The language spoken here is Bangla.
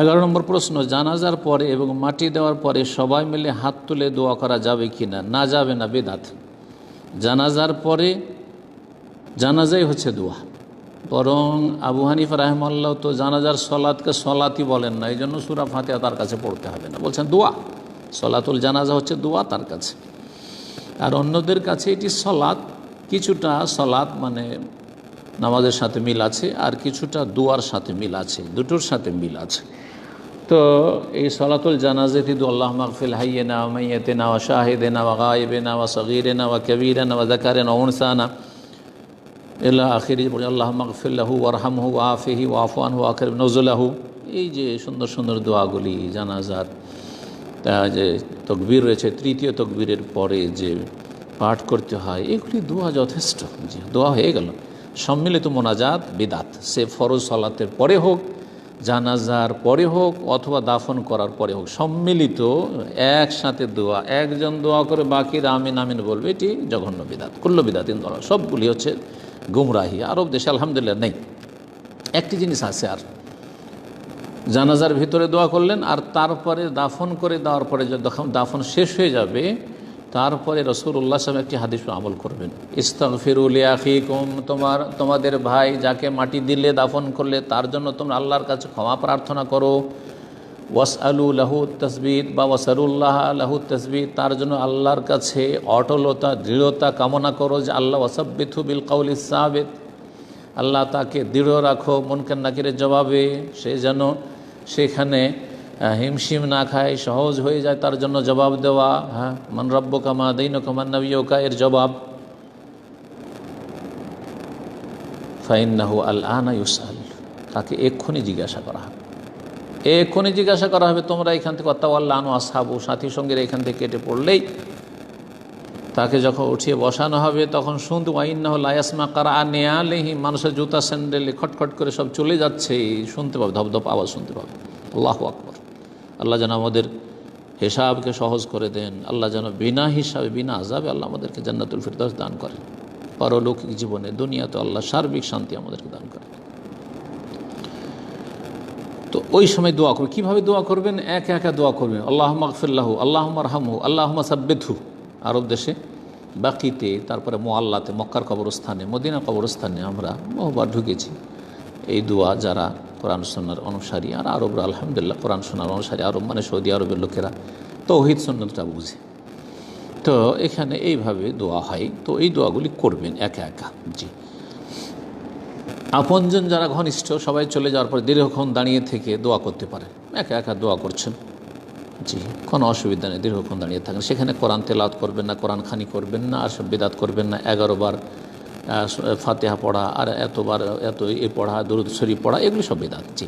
এগারো নম্বর প্রশ্ন, জানাজার পরে এবং মাটি দেওয়ার পরে সবাই মিলে হাত তুলে দোয়া করা যাবে কি না না যাবে না, বেদাত। জানাজার পরে, জানাজাই হচ্ছে দোয়া। বরং আবু হানিফ রাহমাল্লাহ তো জানাজার সলাদকে সলাতি বলেন না এই জন্য সুরা ফাতেহা তার কাছে পড়তে হবে না। বলছেন, দোয়া, সলাতুল জানাজা হচ্ছে দোয়া তার কাছে। আর অন্যদের কাছে এটি সলাৎ, কিছুটা সলাৎ মানে নামাজের সাথে মিল আছে আর কিছুটা দোয়ার সাথে মিল আছে, দুটোর সাথে মিল আছে। তো এই সলাতুল জানাজেতি দু আল্লাহ মকফিল মাইয়েতে না ওয়া শাহেদে না ওয়া গায়েবে না ওয়া সগিরে না ওয়া কবিরে না ওয়া জাকারে না উনসানা এলা আখিরি আল্লাহ মকফিল্লাহু ওয়ারহামহু আফিহি ওয়াফান হু আখির নজুল্লাহু এই যে সুন্দর সুন্দর দোয়াগুলি, জানাজার, তা যে তকবির রয়েছে, তৃতীয় তকবীরের পরে যে পাঠ করতে হয়, এগুলি দোয়া যথেষ্ট। দোয়া হয়ে গেল। সম্মিলিত মোনাজাত, বিদাত। সে ফরজ সলাতের পরে হোক, জানাজার পরে হোক, অথবা দাফন করার পরে হোক, সম্মিলিত, একসাথে দোয়া, একজন দোয়া করে বাকিরা আমিন আমিন বলবে, এটি জঘন্য বিদাত, কুল্ল বিদাত ইন্দোলা সবগুলি হচ্ছে গুমরাহি। আরব দেশে আলহামদুলিল্লাহ নেই। একটি জিনিস আছে আর। জানাজার ভিতরে দোয়া করলেন, আর তারপরে দাফন করে দেওয়ার পরে যখন দাফন শেষ হয়ে যাবে তারপরে রসুল্লাহ সাহেব একটি হাদিস আমল করবেন। ইস্তাক ফিরুল আখিকুম তোমার, তোমাদের ভাই যাকে মাটি দিলে, দাফন করলে, তার জন্য তোমরা আল্লাহর কাছে ক্ষমা প্রার্থনা করো। ওয়াস আলু লাহু তসবিদ বা ওয়াসারুল্লাহ লাহু তসবিদ তার জন্য আল্লাহর কাছে অটলতা, দৃঢ়তা কামনা করো যে আল্লাহ ওয়াসাবিথু বিল কাউল ইসাবেদ আল্লাহ তাকে দৃঢ় রাখো মনকান নাকিরের জবাবে। সে যেন সেখানে হিমশিম না খায়, সহজ হয়ে যায় তার জন্য জবাব দেওয়া। হ্যাঁ মান কামা দৈন কামান নবীকা এর জবাব। ফাইন্নাহু আল আনা ইউসাল তাকে এক্ষুনি জিজ্ঞাসা করা হবে। এক্ষুনি জিজ্ঞাসা করা হবে, তোমরা এখান থেকে অত্তাওয়াল্লা আনু আসাবু সাথী সঙ্গের এখান থেকে কেটে পড়লেই তাকে যখন উঠিয়ে বসানো হবে, তখন শুনতে ওয়াইন্নাহ লায়াসমা কারা নেয়ালেহি, মানুষের জুতা স্যান্ডেলে খটখট করে সব চলে যাচ্ছে। শুনতে পাবে, ধপধপ আওয়াজ শুনতে পাবে। আল্লাহ আকবর। আল্লাহ যেন আমাদের হিসাবকে সহজ করে দেন, আল্লাহ যেন বিনা হিসাবে, বিনা আজাবে আল্লাহ আমাদেরকে জান্নাতুল ফিরদাস দান করেন পরলৌকিক জীবনে, দুনিয়াতে আল্লাহ সার্বিক শান্তি আমাদেরকে দান করেন তো ওই সময় দোয়া করবে কীভাবে দোয়া করবেন? একে একা দোয়া করবেন। আল্লাহ মকফিল্লাহু আল্লাহ রাহামহু আল্লাহ সাব্বেথু আরব দেশে, বাকিতে, তারপরে মোয়াল্লাতে, মক্কার কবরস্থানে মদিনা কবরস্থানে আমরা বহুবার ঢুকেছি। এই দোয়া যারা কোরআন সোনার অনুসারী আর আরবরা, আলহামদুলিল্লাহ, কোরআন সোনার অনুসারী আরব মানে সৌদি আরবের লোকেরা। তৌহিদ সন্ন্যতটা বুঝে। তো এখানে এইভাবে দোয়া হয়। তো এই দোয়াগুলি করবেন একা একা। জি। আপনজন যারা ঘনিষ্ঠ, সবাই চলে যাওয়ার পর দীর্ঘক্ষণ দাঁড়িয়ে থেকে দোয়া করতে পারে একা একা দোয়া করছেন। জি, কোনো অসুবিধা নেই, দীর্ঘক্ষণ দাঁড়িয়ে থাকেন। সেখানে কোরআন তেলাওয়াত করবেন না কোরআন খানি করবেন না আর সব বেদাত করবেন না, এগারো বার ফাতেহা পড়া আর এতবার এত এ পড়া দরুদ শরীফ পড়া এগুলো সব বেদাত জি